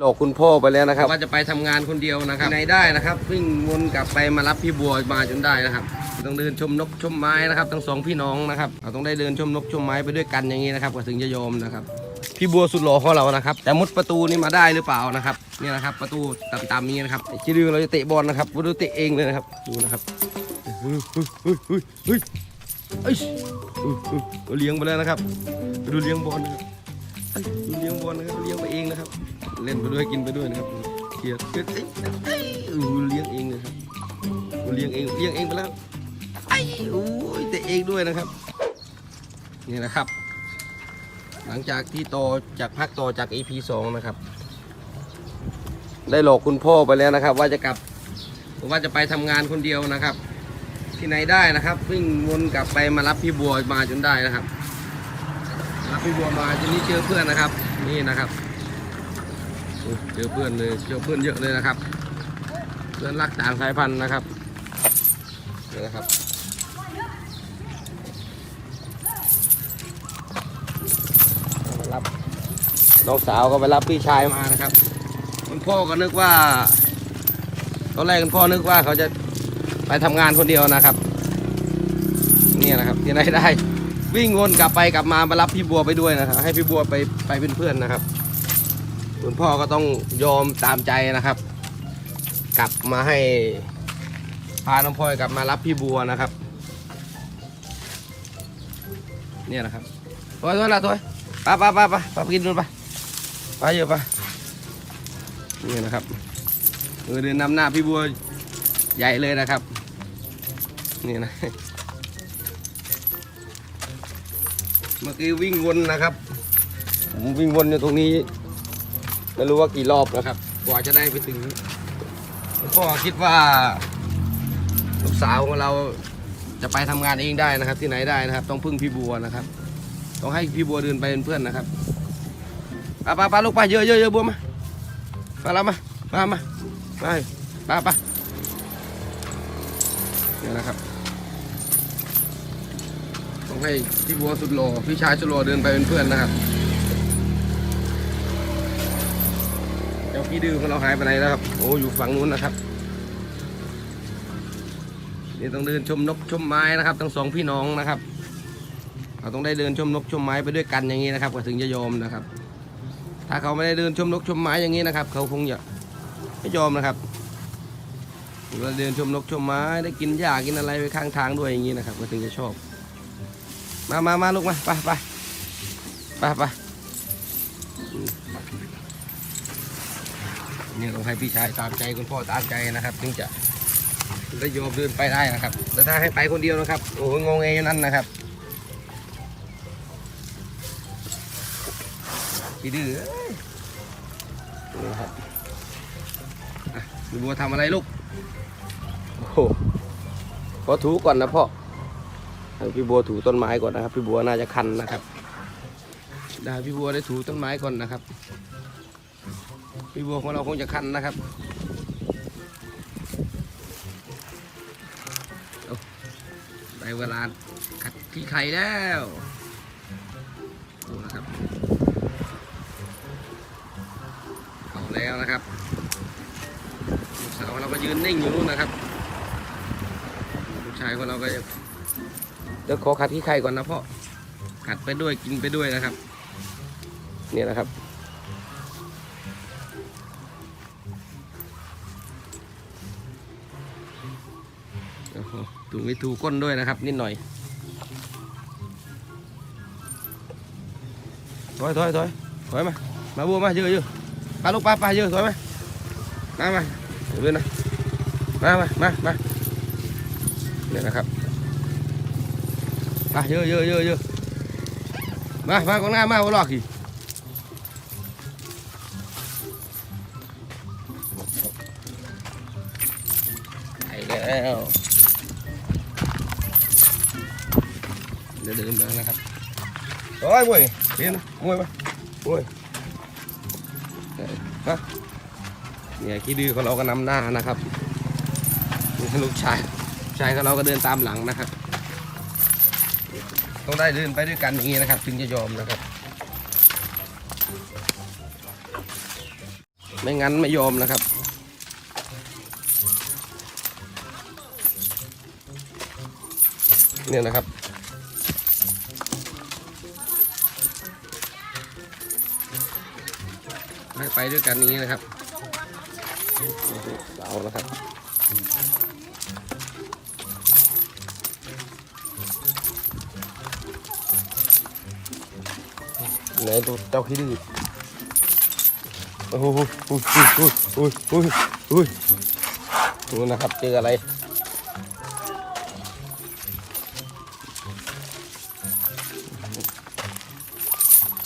หลอกคุณพ่อไปแล้วนะครับว่าจะไปทำงานคนเดียวนะครับไหนได้นะครับวิ่งวนกลับไปมารับพี่บัวมาจนได้นะครับ ต้องเดินชมนกชมไม้นะครับทั้งสองพี่น้องนะครับเราต้องได้เดินชมนกชมไม้ไปด้วยกันอย่างนี้นะครับก็ถึงจะยอมนะครับพี่บัวสุดหล่อของเรานะครับ แต่มุดประตูนี่มาได้หรือเปล่านะครับเนี่ยนะครับ ประตูต่ำๆนี้นะครับชิลือเราจะเตะบอลนะครับวัดูเตะเองเลยนะครับดูนะครับเฮ้ยเฮ้ยเฮ้ยเฮ้ยเฮ้ยเอ้ยเฮ้ยเฮ้ยเราเลี้ยงไปแล้วนะครับดูเลี้ยงบอลนะครับ เลี้ยงบอลนะครับเลี้ยงไปเองนะครับ เล่นไปด้วยกินไปด้วยนะครับเกียดเกียดเอ้ยเอ้ยอู้เลี้ยงเองเลยครับเลี้ยงเองเลี้ยงเองไปแล้วไอ้โอ้ยเตะเองด้วยนะครับ นี่นะครับ หลังจากที่โตอจากพักโตอจาก EP 2นะครับ ได้หลอกคุณพ่อไปแล้วนะครับ ว่าจะกลับว่าจะไปทำงานคนเดียวนะครับ ที่ไหนได้นะครับวิ่งวนกลับไปมารับพี่บัวมาจนได้นะครับ รับพี่บัวมาจนนี้เจอเพื่อนนะครับ นี่นะครับเจอเพื่อนเลยเจอเพื่อนเยอะเลยนะครับ เพื่อนรักต่างสายพันธุ์นะครับนี่นะครับรับน้องสาวก็ไปรับพี่ชายมานะครับคุณพ่อก็นึกว่าตอนแรกคุณพ่อนึกว่าเขาจะไปทำงานคนเดียวนะครับ นี่นะครับที่ไหนได้ วิ่งวนกลับไปกลับมามารับพี่บัวไปด้วยนะครับให้พี่บัวไปไปเป็นเพื่อนนะครับคุณพ่อก็ต้องยอมตามใจนะครับ กลับมาให้พาน้องพลอยกลับมารับพี่บัวนะครับ เนี่ยนะครับถอยถอยละถอยปไปไปไปไปกินนู่นไปไปเยอะไปนี่นะครับเออเดินนำหน้าพี่บัวใหญ่เลยนะครับ นี่นะ เมื่อกี้วิ่งวนนะครับ ผมวิ่งวนอยู่ตรงนี้ไม่รู้ว่ากี่รอบนะครับ กว่าจะได้ไปถึงพ่อคิดว่า ลูกสาวของเราจะไปทำงานเองได้นะครับ ที่ไหนได้นะครับ ต้องพึ่งพี่บัวนะครับ ต้องให้พี่บัวเดินไปเป็นเพื่อนนะครับปไปไปลูกไปเยอะเยอะเยอะบัวมามาแล้วมามามาไปไปไปเนี่ยนะครับ ให้พี่บัวสุดหล่อพี่ชายสุดหล่อเดินไปเป็นเพื่อนนะครับเจ้าพี่ดื้อของเราหายไปไหนแล้วครับโอ้อยู่ฝั่งนู้นนะครับนี่ต้องเดินชมนกชมไม้นะครับ ทั้งสองพี่น้องนะครับเราต้องได้เดินชมนกชมไม้ไปด้วยกันอย่างนี้นะครับก็ถึงจะยอมนะครับ ถ้าเขาไม่ได้เดินชมนกชมไม้อย่างนี้นะครับ เขาคงจะไม่ยอมนะครับเราเดินชมนกชมไม้ได้กินหญ้ากินอะไรไปข้างทางด้วยอย่างนี้นะครับ ก็ถึงจะชอบ มามามาลูกมาไปไปไปไปนี่ต้องให้พี่ชายตามใจคุณพ่อตามใจนะครับถึงจะถึงจะยอมเดินไปได้นะครับ แต่ถ้าให้ไปคนเดียวนะครับ โอ้โหงงเงยอยู่นั่นนะครับพี่ดื้อเอ้ยนี่ครับอะบัวทำอะไรลูก โอ้โหขอถูก่อนนะพ่อ พี่บัวถูต้นไม้ก่อนนะครับ พี่บัวน่าจะคันนะครับได้พี่บัวได้ถูต้นไม้ก่อนนะครับ พี่บัวของเราคงจะคันนะครับเอาได้เวลาขัดขี้ไข่แล้วดูนะครับเอาแล้วนะครับลูกสาวของเราก็ยืนนิ่งอยู่นู่นนะครับลูกชายของเราก็จะ เดี๋ยวขอขัดที่ไข่ก่อนนะพ่อขัดไปด้วยกินไปด้วยนะครับ เนี่ยนะครับ ถูไม่ถูก้นด้วยนะครับ นิดหน่อยถอยถอยถอยถอยมา มาบัวมาเยอะเยอะปลาลูกปลาปลาเยอะสวยไหมมามาเดี๋ยวเดินนะมามามามาเนี่ยนะครับ ปลาเยอะเยอะเยอะเยอะมา มากอนหน้ามาหัวลอกอีกไปแล้วเดี๋ยวเดินมานะครับโอ้ยมวยเรียนะมวยมาโอ้ยฮะเนี่ยขี้ดื้อของเราก็นำหน้านะครับลูกชายชายของเราก็เดินตามหลังนะครับ ต้องได้เดินไปด้วยกันอย่างนี้นะครับ ถึงจะยอมนะครับ ไม่งั้นไม่ยอมนะครับเนี่ยนะครับให้ไปด้วยกันนี้นะครับเสานะครับ ไหนตัวเจ้าขี้ดื้อโอ้โหโอ้โหโอ้โหโอ้โหโอ้โหโอ้โหดูนะครับเจออะไร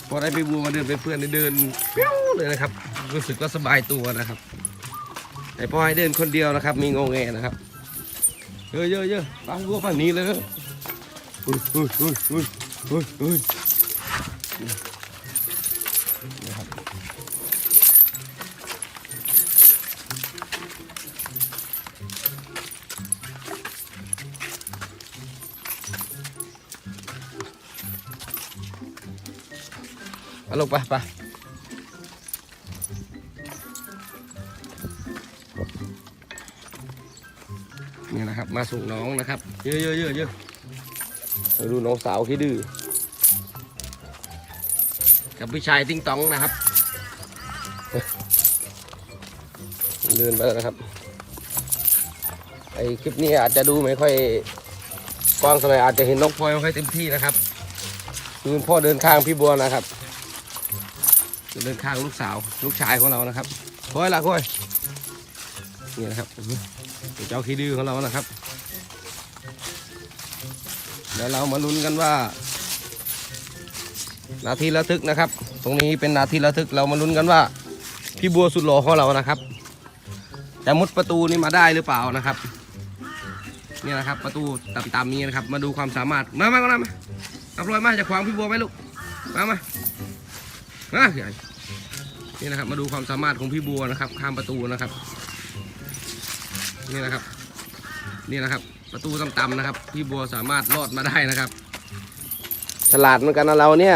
พอได้ไปบัวมาเดินเป็นเพื่อนเดินเปี้ยวเลยนะครับ รู้สึกว่าสบายตัวนะครับแต่พอให้เดินคนเดียวนะครับ มีงงแงนะครับเยอะเยอะเยอะฟังบัวฝั่งนี้เลยอุ้ยอุ้ยอุ้ยอุ้ยอุ้ยอุ้ย นะครับเอาลงไปไปนี่นะครับ มาส่งน้องนะครับ เยอะเยอะเยอะเยอะมาดูน้องสาวที่ดื้อ กับพี่ชายติ้งตองนะครับ เดินไปแล้วนะครับ ไอคลิปนี้อาจจะดูไม่ค่อยกว้างเท่าไหร่อาจจะเห็นน้องพลอยไม่ค่อยเต็มที่นะครับคือพ่อเดินข้างพี่บัวนะครับ เดินข้างลูกสาวลูกชายของเรานะครับพลอยละพลอยนี่นะครับเจ้าขี้ดื้อของเรานะครับ เดี๋ยวเรามาลุ้นกันว่า นาทีระทึกนะครับ ตรงนี้เป็นนาทีระทึกเรามาลุ้นกันว่า พี่บัวสุดหล่อของเรานะครับจะมุดประตูนี้มาได้หรือเปล่านะครับนี่นะครับ ประตูต่ำๆนี้นะครับ มาดูความสามารถมามามามาเอาลอยมาจะขวางพี่บัวไหมลูกมามามาใหญ่นี่นะครับ มาดูความสามารถของพี่บัวนะครับ ข้ามประตูนะครับ นี่นะครับ นี่นะครับ ประตูต่ำๆนะครับ พี่บัวสามารถรอดมาได้นะครับ ฉลาดเหมือนกันนะเราเนี่ย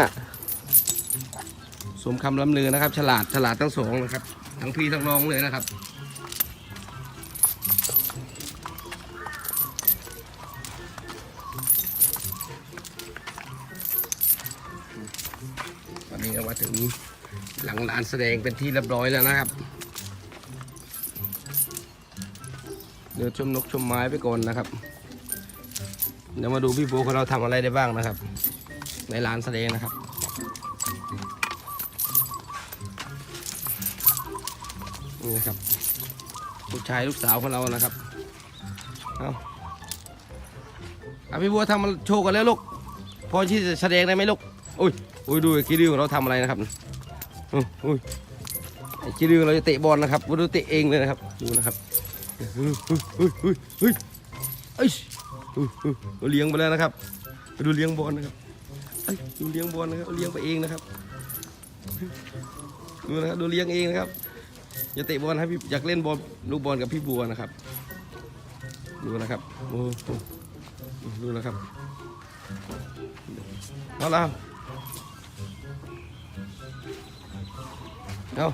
สมคำล้ำลือนะครับ ฉลาดฉลาดทั้งสองนะครับ ทั้งพี่ทั้งน้องเลยนะครับตอนนี้ก็มาถึงหลังลานแสดงเป็นที่เรียบร้อยแล้วนะครับ เดี๋ยวชมนกชมไม้ไปก่อนนะครับ เดี๋ยวมาดูพี่โบของเราทำอะไรได้บ้างนะครับ ในลานแสดงนะครับ นี่นะครับลูกชายลูกสาวของเรานะครับเอาเอาพี่บัวทำโชว์กันแล้วลูกพอที่จะแสดงได้ไหมลูกอุ้ยอุ้ยดูไอ้กีดิวของเราทำอะไรนะครับอุ้ยอุ้ยไอ้กีดิวเราจะเตะบอลนะครับมาดูเตะเองเลยนะครับดูนะครับอุ้ยอุ้ยอุ้ยอุ้ยเอ้ยอุ้ยอุ้ยเราเลี้ยงไปแล้วนะครับดูเลี้ยงบอลนะครับดูเลี้ยงบอลนะครับเลี้ยงไปเองนะครับดูนะครับดูเลี้ยงเองนะครับ อย่าเตะบอลให้พี่อยากเล่นบอลลูกบอลกับพี่บัวนะครับ ดูนะครับโอ้ดูนะครับเอาละเอา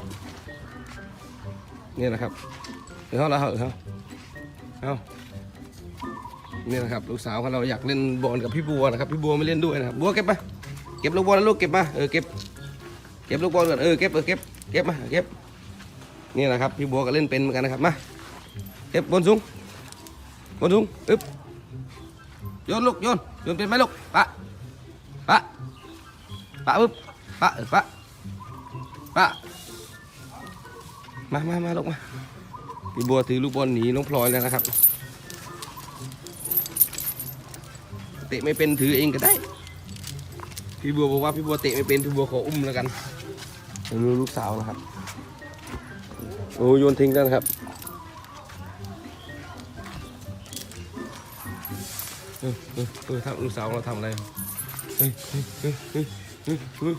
เนี่ยนะครับเอาละเอาเอาเอาเนี่ยนะครับลูกสาวของเราอยากเล่นบอลกับพี่บัวนะครับพี่บัวไม่เล่นด้วยนะครับบัวเก็บมาเก็บลูกบอลแล้วลูกเก็บมาเออเก็บเก็บลูกบอลก่อนเออเก็บเออเก็บเก็บมาเก็บ นี่แหละครับพี่บัวก็เล่นเป็นเหมือนกันนะครับมาเก็บบนสูงบนสูงอึ๊บโยนลูกโยนโยนเป็นไหมลูกปะปะปะอึ๊บปะปะปะมามามาลูกมาพี่บัวถือลูกบอลหนีน้องพลอยแล้วนะครับเตะไม่เป็นถือเองก็ได้ พี่บัวบอกว่าพี่บัวเตะไม่เป็นพี่บัวขออุ้มแล้วกันดูลูกสาวนะครับ โอ้โยนทิ้งแล้วนครับเออเออเออทำลูกสาวเราทำอะไรเฮ้ยเฮ้ยเฮ้ยเฮ้ยเฮ้ยเฮ้ย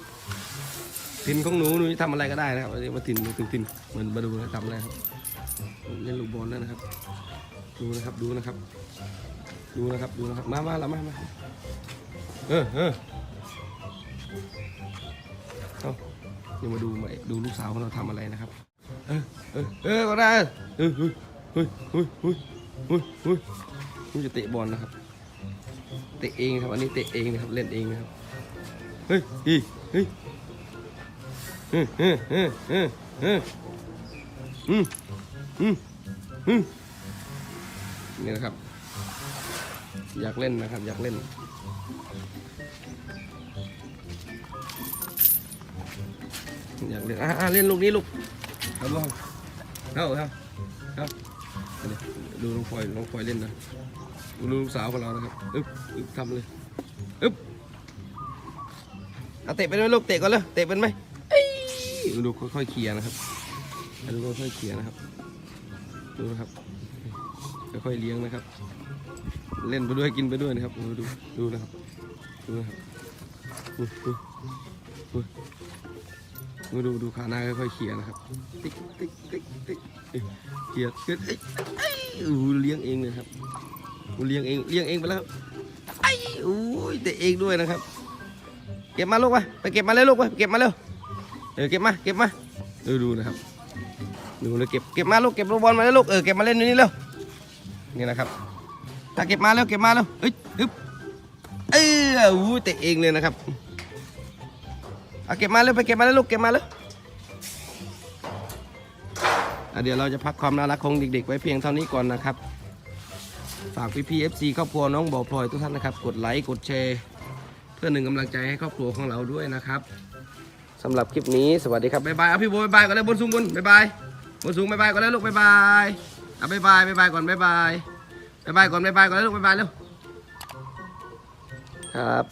ทินของหนูหนูจะทำอะไรก็ได้นะครับมาทินทินทินเหมือนมาดูนะทำอะไรครับเล่นลูกบอลแล้วนะครับ ดูนะครับดูนะครับ ดูนะครับดูนะครับมามาละมามาเออเออเอาเดี๋ยวมาดูใหม่ดูลูกสาวของเราทำอะไรนะครับ เออเออเออก็ได้เออเฮ้ยเฮ้ยเฮ้ยเฮ้ยเฮ้ยเฮ้ยมันจะเตะบอลนะครับ เตะเองครับ อันนี้เตะเองนะครับ เล่นเองนะครับ เฮ้ยเฮ้ยเฮ้ยเฮ้ยเฮ้ยเฮ้ยเฮ้ยเฮ้ยอืมอืมอืมนี่นะครับ อยากเล่นนะครับ อยากเล่นอยากเล่นอะอะเล่นลูกนี้ลูก เอาลูกเอาเอาเอาเอาดูน้องฟอยน้องฟอยเล่นนะดูลูกสาวของเรานะครับอึ๊บอึ๊บทำเลยอึ๊บเอาเตะเป็นไหมลูกเตะก่อนเลยเตะเป็นไหมอ้ยดูค่อยๆเคลียร์นะครับดูค่อยๆเคลียร์นะครับดูนะครับค่อยๆเลี้ยงนะครับ เล่นไปด้วยกินไปด้วยนะครับดูดูดูนะครับดูนะครับดูดู ดูดูดูขาหน้าค่อยๆเขี่ยนะครับ ติ๊กติ๊กติ๊กติ๊กเขี่ยเขี่ยเอ้ยเอ้ยอู้เลี้ยงเองเลยครับอู้เลี้ยงเองเลี้ยงเองไปแล้วไอ้อู้ยแต่เองด้วยนะครับ เก็บมาลูกไปไปเก็บมาเลยลูกไปเก็บมาเร็วเออเก็บมาเก็บมาดูดูนะครับดูเลยเก็บเก็บมาลูกเก็บลูกบอลมาเลยลูกเออเก็บมาเล่นนี่เร็วนี่นะครับถ้าเก็บมาแล้วเก็บมาแล้วเอ้ยอึ๊บเอ้ยอู้ยแต่เองเลยนะครับ เอาเก็บมาเลยไปเก็บมาเลยลูกเก็บมาเลยเดี๋ยวเราจะพักความน่ารักของเด็ก ๆ ไว้เพียงเท่านี้ก่อนนะครับ ฝากพี่พีเอฟซีครอบครัวน้องบ่อพลอยทุกท่านนะครับ กดไลค์กดแชร์ เพื่อหนึ่งกำลังใจให้ครอบครัวของเราด้วยนะครับสำหรับคลิปนี้สวัสดีครับบ๊ายบายเอาพี่โบบ๊ายบายก่อนเลยบนสูงบนบ๊ายบายบนสูงบ๊ายบายก่อนเลยลูกบ๊ายบายเอาบ๊ายบายบ๊ายบายก่อนบ๊ายบายบ๊ายบายก่อนบ๊ายบายก่อนเลยลูกบ๊ายบายเร็วครับ